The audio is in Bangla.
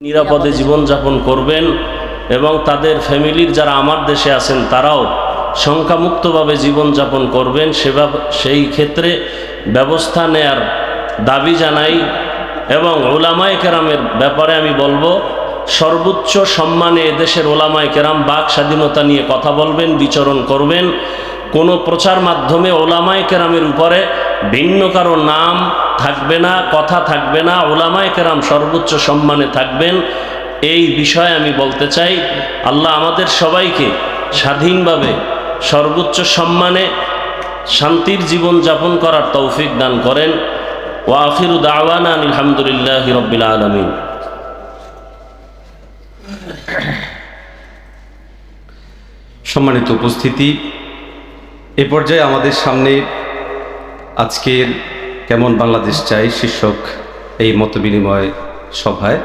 নিরাপদে জীবনযাপন করবেন এবং তাদের ফ্যামিলির যারা আমার দেশে আছেন তারাও সংখ্যামুক্তভাবে জীবনযাপন করবেন। সেবা সেই ক্ষেত্রে ব্যবস্থা নেয়ার দাবি জানাই এবং ওলামায় কেরামের ব্যাপারে আমি বলব সর্বোচ্চ সম্মানে এদেশের ওলামায় কেরাম বাক স্বাধীনতা নিয়ে কথা বলবেন বিচরণ করবেন। কোনো প্রচার মাধ্যমে ওলামায় কেরামের উপরে ভিন্ন কারও নাম থাকবে না, কথা থাকবে না ওলামায় কেরাম সর্বোচ্চ সম্মানে থাকবেন। এই বিষয়ে আমি বলতে চাই, আল্লাহ আমাদের সবাইকে স্বাধীনভাবে সর্বোচ্চ সম্মানে শান্তির জীবন যাপন করার তৌফিক দান করেন। ও আখিরু দাওয়ানা আলহামদুলিল্লাহ রবিল আলমিন। সম্মানিত উপস্থিতি, এ পর্যায়ে আমাদের সামনে আজকের কেমন বাংলাদেশ চাই শীর্ষক এই মতবিনিময় সভায়?